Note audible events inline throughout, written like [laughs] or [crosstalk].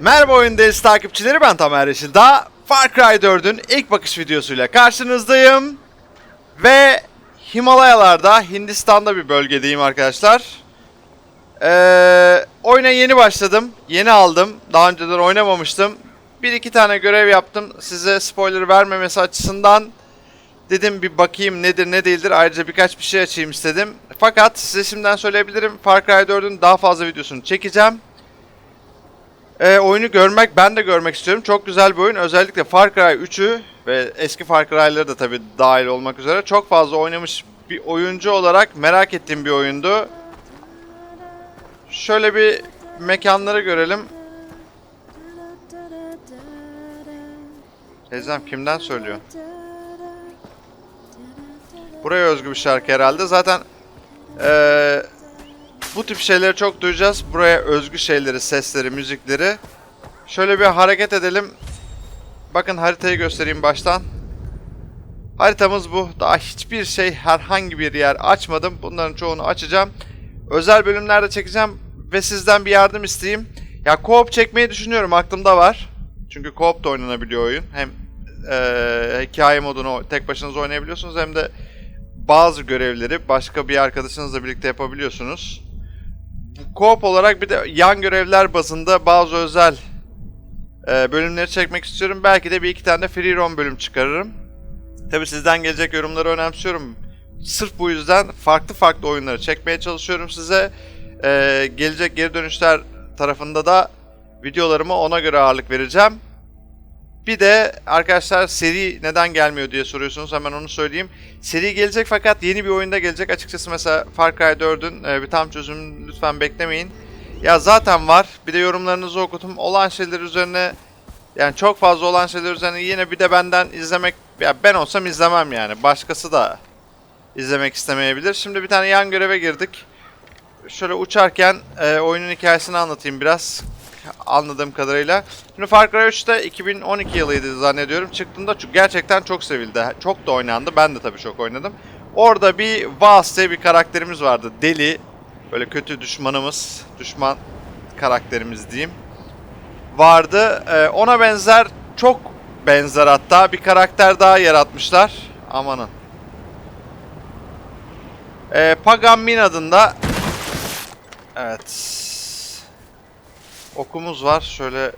Merhaba oyun delisi takipçileri ben Tamer Yeşildağ. Far Cry 4'ün ilk bakış videosuyla karşınızdayım. Ve Himalayalarda, Hindistan'da bir bölgedeyim arkadaşlar. Ee, oyuna yeni başladım. Yeni aldım. Daha önceden oynamamıştım. Bir iki tane görev yaptım. Size spoiler vermemesi açısından dedim bir bakayım nedir ne değildir. Ayrıca birkaç bir şey açayım istedim. Fakat size şimdiden söyleyebilirim. Far Cry 4'ün daha fazla videosunu çekeceğim. E, oyunu görmek, ben de görmek istiyorum. Çok güzel bir oyun. Özellikle Far Cry 3'ü ve eski Far Cry'ları da tabii dahil olmak üzere çok fazla oynamış bir oyuncu olarak merak ettiğim bir oyundu. Şöyle bir mekanları görelim. Teyzem kimden söylüyor? Buraya özgü bir şarkı herhalde. Zaten eee bu tip şeyleri çok duyacağız. Buraya özgü şeyleri, sesleri, müzikleri. Şöyle bir hareket edelim. Bakın haritayı göstereyim baştan. Haritamız bu. Daha hiçbir şey, herhangi bir yer açmadım. Bunların çoğunu açacağım. Özel bölümlerde çekeceğim ve sizden bir yardım isteyeyim. Ya co-op çekmeyi düşünüyorum. Aklımda var. Çünkü co-op da oynanabiliyor oyun. Hem eee hikaye modunu tek başınıza oynayabiliyorsunuz hem de bazı görevleri başka bir arkadaşınızla birlikte yapabiliyorsunuz. Co-op olarak bir de yan görevler bazında bazı özel e, bölümleri çekmek istiyorum. Belki de bir iki tane de free roam bölüm çıkarırım. Tabi sizden gelecek yorumları önemsiyorum. Sırf bu yüzden farklı farklı oyunları çekmeye çalışıyorum size. E, gelecek geri dönüşler tarafında da videolarıma ona göre ağırlık vereceğim. Bir de arkadaşlar seri neden gelmiyor diye soruyorsunuz. Hemen onu söyleyeyim. Seri gelecek fakat yeni bir oyunda gelecek. Açıkçası mesela Far Cry 4'ün e, bir tam çözümünü lütfen beklemeyin. Ya zaten var. Bir de yorumlarınızı okutum. Olan şeyler üzerine yani çok fazla olan şeyler üzerine yine bir de benden izlemek ya ben olsam izlemem yani. Başkası da izlemek istemeyebilir. Şimdi bir tane yan göreve girdik. Şöyle uçarken e, oyunun hikayesini anlatayım biraz anladığım kadarıyla. Şimdi Far Cry 3'te 2012 yılıydı zannediyorum. Çıktığında gerçekten çok sevildi. Çok da oynandı. Ben de tabii çok oynadım. Orada bir Vaz diye bir karakterimiz vardı. Deli. Böyle kötü düşmanımız. Düşman karakterimiz diyeyim. Vardı. Ee, ona benzer çok benzer hatta bir karakter daha yaratmışlar. Amanın. Ee, Pagan Min adında Evet. Okumuz var. Şöyle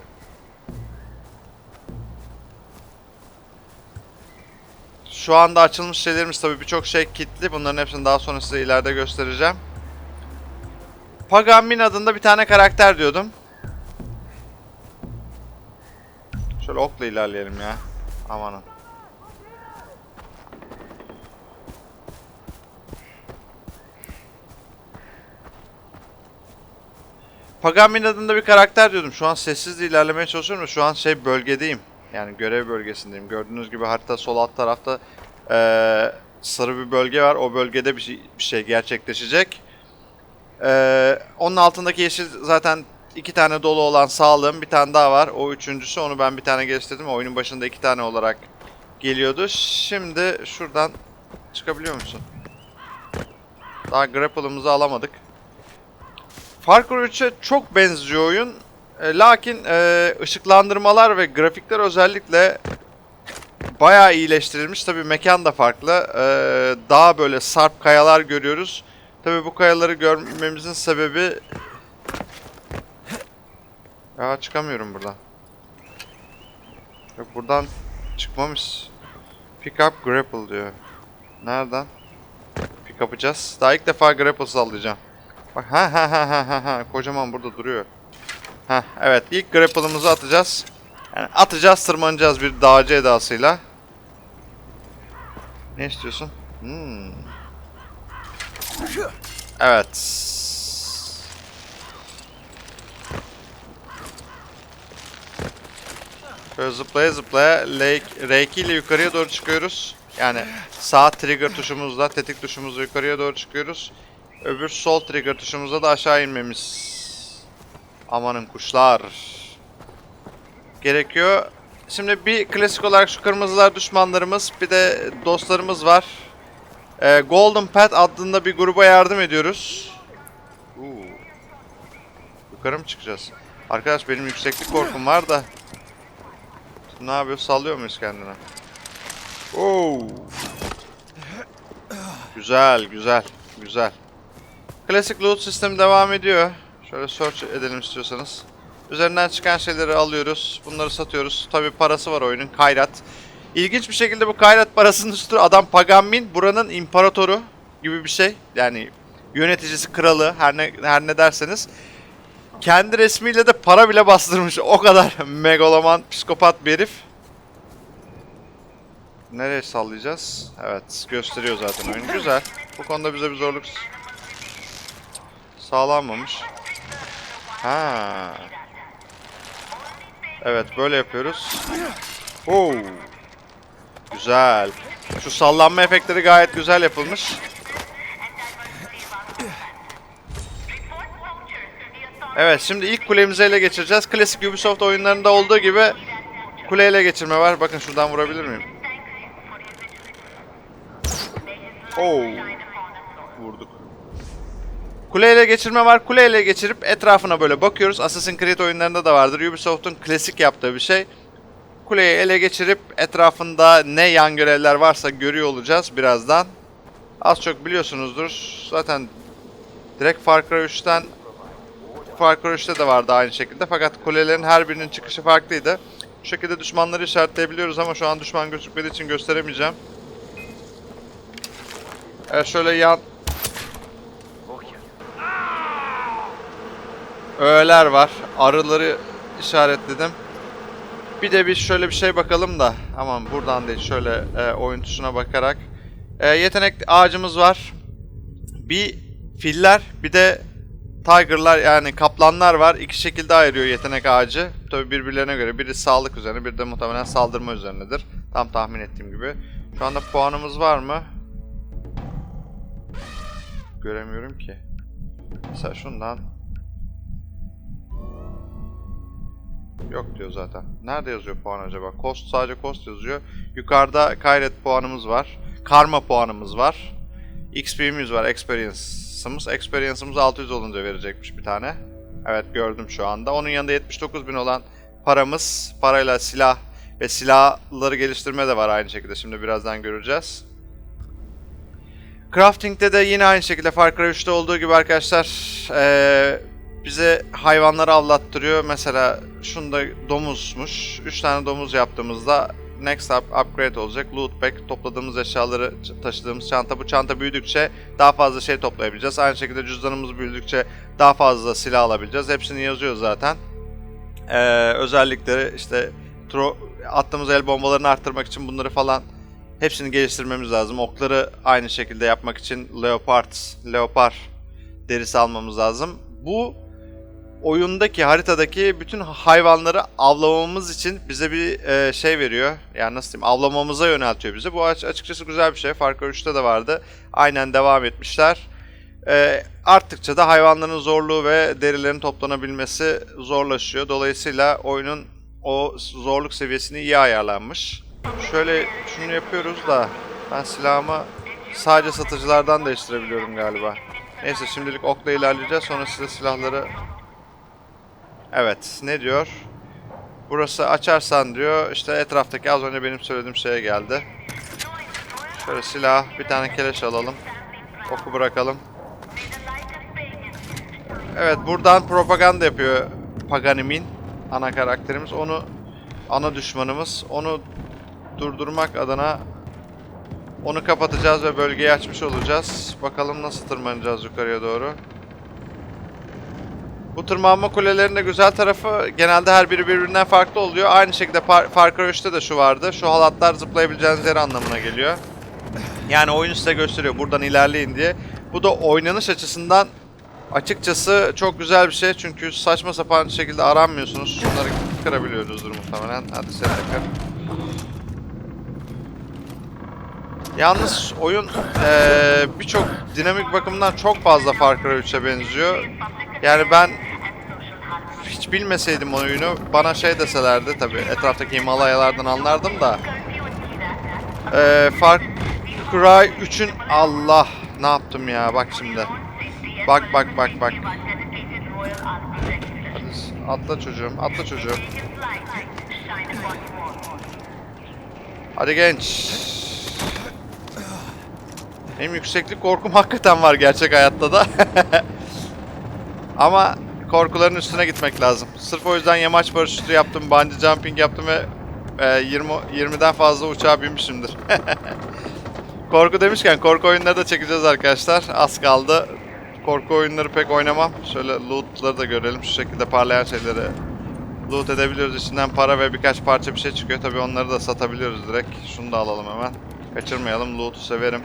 Şu anda açılmış şeylerimiz tabii birçok şey kilitli. Bunların hepsini daha sonra size ileride göstereceğim. Pagan Min adında bir tane karakter diyordum. Şöyle okla ilerleyelim ya. Amanın. Pagamin adında bir karakter diyordum. Şu an sessiz de ilerlemeye çalışıyorum şu an şey bölgedeyim. Yani görev bölgesindeyim. Gördüğünüz gibi harita sol alt tarafta eee, sarı bir bölge var. O bölgede bir şey, bir şey gerçekleşecek. Eee, onun altındaki yeşil zaten iki tane dolu olan sağlığım. Bir tane daha var. O üçüncüsü. Onu ben bir tane geliştirdim. Oyunun başında iki tane olarak geliyordu. Şimdi şuradan çıkabiliyor musun? Daha grapple'ımızı alamadık. Far Cry 3'e çok benziyor oyun. E, lakin e, ışıklandırmalar ve grafikler özellikle bayağı iyileştirilmiş. Tabii mekan da farklı. E, daha böyle sarp kayalar görüyoruz. Tabii bu kayaları görmemizin sebebi... Ya çıkamıyorum buradan. Yok buradan çıkmamış. Pick up grapple diyor. Nereden? Pick up'acağız. Daha ilk defa grapple sallayacağım. Bak ha ha ha ha ha ha kocaman burada duruyor. Ha evet ilk grapple'ımızı atacağız. Yani atacağız tırmanacağız bir dağcı edasıyla. Ne istiyorsun? Hmm. Evet. Şöyle zıplaya zıplaya L2 R2 ile yukarıya doğru çıkıyoruz. Yani sağ trigger tuşumuzla tetik tuşumuzla yukarıya doğru çıkıyoruz. Öbür sol trigger tuşumuzda da aşağı inmemiz. Amanın kuşlar. Gerekiyor. Şimdi bir klasik olarak şu kırmızılar düşmanlarımız bir de dostlarımız var. Ee, Golden Path adında bir gruba yardım ediyoruz. Uuu. Yukarı mı çıkacağız? Arkadaş benim yükseklik korkum var da. Ne yapıyor? Sallıyor muyuz kendine? Oo. Güzel, güzel, güzel. Klasik loot sistemi devam ediyor. Şöyle search edelim istiyorsanız. Üzerinden çıkan şeyleri alıyoruz. Bunları satıyoruz. Tabi parası var oyunun. Kayrat. İlginç bir şekilde bu Kayrat parasının üstü adam Paganmin. Buranın imparatoru gibi bir şey. Yani yöneticisi, kralı her ne, her ne derseniz. Kendi resmiyle de para bile bastırmış. O kadar [laughs] megaloman, psikopat bir herif. Nereye sallayacağız? Evet, gösteriyor zaten oyun. Güzel. Bu konuda bize bir zorluk sağlanmamış. Ha. Evet, böyle yapıyoruz. Oo. Güzel. Şu sallanma efektleri gayet güzel yapılmış. Evet, şimdi ilk kulemizi ele geçireceğiz. Klasik Ubisoft oyunlarında olduğu gibi kule ele geçirme var. Bakın şuradan vurabilir miyim? Oo. Vurduk. Kule ele geçirme var. Kule ele geçirip etrafına böyle bakıyoruz. Assassin's Creed oyunlarında da vardır. Ubisoft'un klasik yaptığı bir şey. Kuleyi ele geçirip etrafında ne yan görevler varsa görüyor olacağız birazdan. Az çok biliyorsunuzdur. Zaten direkt Far Cry 3'ten Far Cry 3'te de vardı aynı şekilde. Fakat kulelerin her birinin çıkışı farklıydı. Bu şekilde düşmanları işaretleyebiliyoruz ama şu an düşman gözükmediği için gösteremeyeceğim. Evet şöyle yan öğeler var. Arıları işaretledim. Bir de bir şöyle bir şey bakalım da. Aman buradan değil şöyle e, oyun tuşuna bakarak. E, yetenek ağacımız var. Bir filler bir de tiger'lar yani kaplanlar var. İki şekilde ayırıyor yetenek ağacı. Tabi birbirlerine göre. Biri sağlık üzerine bir de muhtemelen saldırma üzerinedir. Tam tahmin ettiğim gibi. Şu anda puanımız var mı? Göremiyorum ki. Mesela şundan Yok diyor zaten. Nerede yazıyor puan acaba? Cost sadece cost yazıyor. Yukarıda kayret puanımız var. Karma puanımız var. XP'miz var. Experience'ımız. Experience'ımız 600 olunca verecekmiş bir tane. Evet gördüm şu anda. Onun yanında 79.000 olan paramız. Parayla silah ve silahları geliştirme de var aynı şekilde. Şimdi birazdan göreceğiz. Crafting'de de yine aynı şekilde Far Cry 3'te olduğu gibi arkadaşlar ee, bize hayvanları avlattırıyor. Mesela şunda domuzmuş. 3 tane domuz yaptığımızda next up upgrade olacak. Loot pack topladığımız eşyaları taşıdığımız çanta. Bu çanta büyüdükçe daha fazla şey toplayabileceğiz. Aynı şekilde cüzdanımız büyüdükçe daha fazla silah alabileceğiz. Hepsini yazıyor zaten. Ee, özellikleri işte tro attığımız el bombalarını arttırmak için bunları falan hepsini geliştirmemiz lazım. Okları aynı şekilde yapmak için leopard, leopar derisi almamız lazım. Bu oyundaki haritadaki bütün hayvanları avlamamız için bize bir e, şey veriyor. Yani nasıl diyeyim avlamamıza yöneltiyor bizi. Bu açıkçası güzel bir şey. Far Cry 3'te de vardı. Aynen devam etmişler. E, arttıkça da hayvanların zorluğu ve derilerin toplanabilmesi zorlaşıyor. Dolayısıyla oyunun o zorluk seviyesini iyi ayarlanmış. Şöyle şunu yapıyoruz da ben silahımı sadece satıcılardan değiştirebiliyorum galiba. Neyse şimdilik okla ilerleyeceğiz. Sonra size silahları Evet, ne diyor? Burası açarsan diyor, işte etraftaki az önce benim söylediğim şeye geldi. Şöyle silah, bir tane keleş alalım. Oku bırakalım. Evet, buradan propaganda yapıyor Paganim'in ana karakterimiz. Onu ana düşmanımız. Onu durdurmak adına onu kapatacağız ve bölgeyi açmış olacağız. Bakalım nasıl tırmanacağız yukarıya doğru. Bu tırmanma kulelerinin de güzel tarafı genelde her biri birbirinden farklı oluyor. Aynı şekilde Far 3'te de şu vardı. Şu halatlar zıplayabileceğiniz yer anlamına geliyor. Yani oyun size gösteriyor buradan ilerleyin diye. Bu da oynanış açısından açıkçası çok güzel bir şey. Çünkü saçma sapan şekilde aranmıyorsunuz. Şunları kırabiliyoruzdur muhtemelen. Hadi sen de kır. Yalnız oyun ee, birçok dinamik bakımdan çok fazla Far Cry 3'e benziyor. Yani ben hiç bilmeseydim oyunu bana şey deselerdi tabi etraftaki Himalayalardan anlardım da ee, Far Cry 3'ün Allah ne yaptım ya bak şimdi bak bak bak bak Hadi Atla çocuğum, atla çocuğum. Hadi genç. Benim yükseklik korkum hakikaten var gerçek hayatta da. [laughs] Ama korkuların üstüne gitmek lazım. Sırf o yüzden yamaç paraşütü yaptım, bungee jumping yaptım ve e, 20 20'den fazla uçağa binmişimdir. [laughs] korku demişken korku oyunları da çekeceğiz arkadaşlar. Az kaldı. Korku oyunları pek oynamam. Şöyle lootları da görelim. Şu şekilde parlayan şeyleri loot edebiliyoruz. İçinden para ve birkaç parça bir şey çıkıyor. Tabii onları da satabiliyoruz direkt. Şunu da alalım hemen. Kaçırmayalım. Loot'u severim.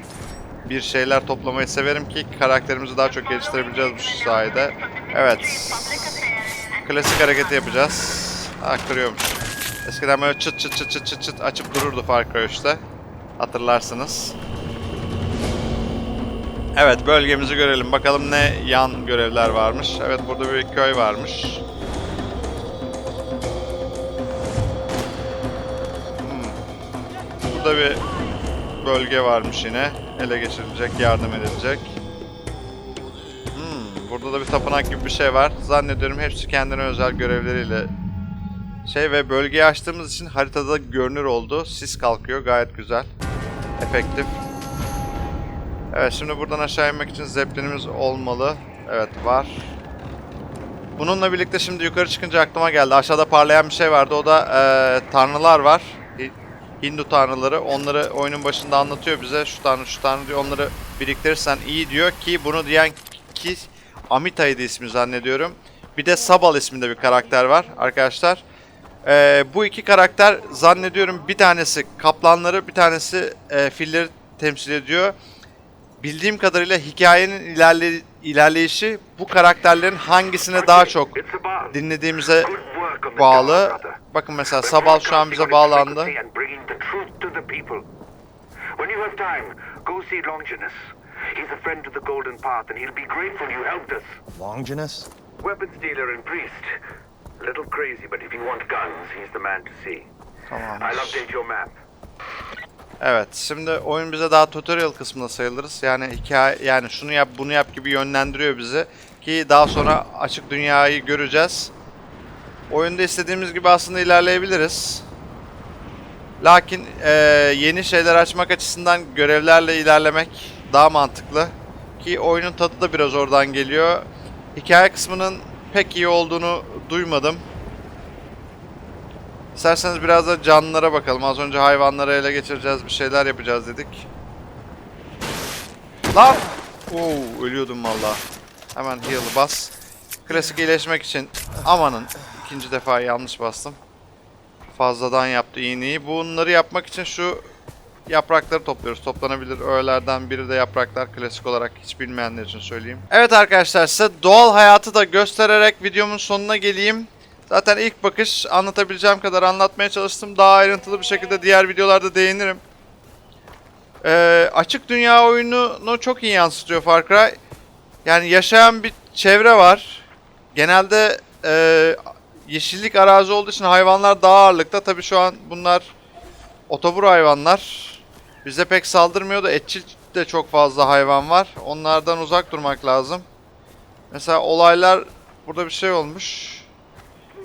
Bir şeyler toplamayı severim ki karakterimizi daha çok geliştirebileceğiz bu sayede. Evet. Klasik hareketi yapacağız. Ha kırıyormuş. Eskiden böyle çıt çıt çıt çıt çıt çıt açıp dururdu Far Cry 3'te. Hatırlarsınız. Evet bölgemizi görelim. Bakalım ne yan görevler varmış. Evet burada bir köy varmış. Hmm. Burada bir bölge varmış yine. Ele geçirilecek, yardım edilecek. Hmm, burada da bir tapınak gibi bir şey var. Zannediyorum hepsi kendine özel görevleriyle şey ve bölgeyi açtığımız için haritada görünür oldu. Sis kalkıyor gayet güzel. Efektif. Evet şimdi buradan aşağı inmek için zeplinimiz olmalı. Evet var. Bununla birlikte şimdi yukarı çıkınca aklıma geldi. Aşağıda parlayan bir şey vardı. O da eee, tanrılar var. Hi- Hindu tanrıları. Onları oyunun başında anlatıyor bize. Şu tanrı şu tanrı diyor. Onları biriktirirsen iyi diyor ki bunu diyen ki Amita'ydı ismi zannediyorum. Bir de Sabal isminde bir karakter var arkadaşlar. Ee, bu iki karakter zannediyorum bir tanesi kaplanları bir tanesi e, filleri temsil ediyor. Bildiğim kadarıyla hikayenin ilerle, ilerleyişi bu karakterlerin hangisine daha çok dinlediğimize bağlı. Bakın mesela Sabal şu an bize bağlandı. When you have time, go see Longinus. He's a friend to the Golden Path, and he'll be grateful you helped us. Longinus? Weapons dealer and priest. A little crazy, but if you want guns, he's the man to see. Tamam. I'll update your map. Evet, şimdi oyun bize daha tutorial kısmında sayılırız. Yani hikaye, yani şunu yap, bunu yap gibi yönlendiriyor bizi ki daha sonra açık dünyayı göreceğiz. Oyunda istediğimiz gibi aslında ilerleyebiliriz. Lakin eee, yeni şeyler açmak açısından görevlerle ilerlemek daha mantıklı. Ki oyunun tadı da biraz oradan geliyor. Hikaye kısmının pek iyi olduğunu duymadım. İsterseniz biraz da canlılara bakalım. Az önce hayvanları ele geçireceğiz, bir şeyler yapacağız dedik. Lan! Oo, ölüyordum valla. Hemen heal'ı bas. Klasik iyileşmek için amanın ikinci defa yanlış bastım. Fazladan yaptı iğneyi. Bunları yapmak için şu yaprakları topluyoruz. Toplanabilir öğelerden biri de yapraklar klasik olarak hiç bilmeyenler için söyleyeyim. Evet arkadaşlar size doğal hayatı da göstererek videomun sonuna geleyim. Zaten ilk bakış anlatabileceğim kadar anlatmaya çalıştım. Daha ayrıntılı bir şekilde diğer videolarda değinirim. Ee, açık dünya oyununu çok iyi yansıtıyor Far Cry. Yani yaşayan bir çevre var. Genelde e, yeşillik arazi olduğu için hayvanlar daha ağırlıkta. Tabi şu an bunlar otobur hayvanlar. Bize pek saldırmıyor da etçil de çok fazla hayvan var. Onlardan uzak durmak lazım. Mesela olaylar burada bir şey olmuş.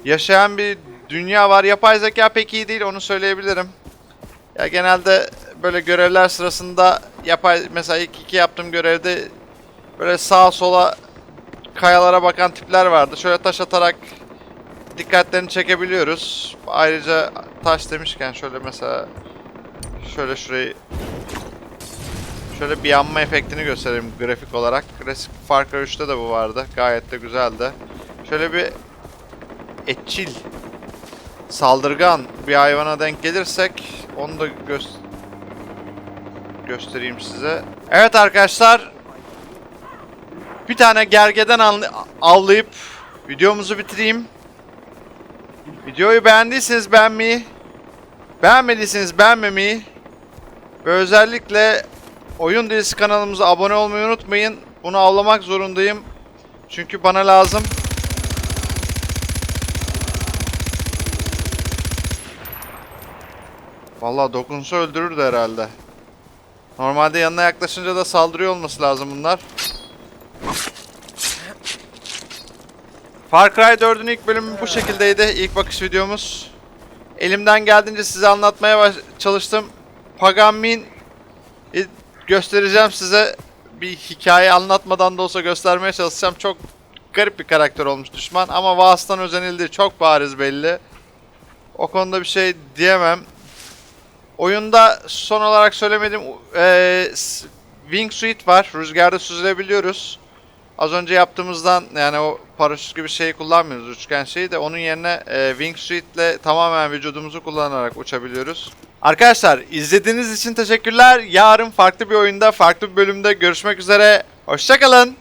Yaşayan bir dünya var. Yapay zeka pek iyi değil onu söyleyebilirim. Ya genelde böyle görevler sırasında yapay mesela ilk iki yaptığım görevde böyle sağa sola kayalara bakan tipler vardı. Şöyle taş atarak dikkatlerini çekebiliyoruz. Ayrıca taş demişken şöyle mesela şöyle şurayı şöyle bir yanma efektini göstereyim grafik olarak. Klasik Far Cry 3'te de bu vardı. Gayet de güzeldi. Şöyle bir etçil saldırgan bir hayvana denk gelirsek onu da gö- göstereyim size. Evet arkadaşlar bir tane gergeden avlayıp videomuzu bitireyim. Videoyu beğendiyseniz beğenmeyi, beğenmediyseniz beğenmemeyi ve özellikle Oyun Delisi kanalımıza abone olmayı unutmayın. Bunu avlamak zorundayım. Çünkü bana lazım. Vallahi dokunsa öldürürdü herhalde. Normalde yanına yaklaşınca da saldırıyor olması lazım bunlar. Far Cry 4'ün ilk bölümü bu şekildeydi. İlk bakış videomuz. Elimden geldiğince size anlatmaya çalıştım. Pagan Min e, göstereceğim size. Bir hikaye anlatmadan da olsa göstermeye çalışacağım. Çok garip bir karakter olmuş düşman ama vasıtan özenildiği çok bariz belli. O konuda bir şey diyemem. Oyunda son olarak söylemedim s- Wingsuit var. Rüzgarda süzülebiliyoruz. Az önce yaptığımızdan yani o paraşüt gibi şeyi kullanmıyoruz üçgen şeyi de onun yerine e, Wingsuit ile tamamen vücudumuzu kullanarak uçabiliyoruz. Arkadaşlar izlediğiniz için teşekkürler. Yarın farklı bir oyunda farklı bir bölümde görüşmek üzere. Hoşçakalın.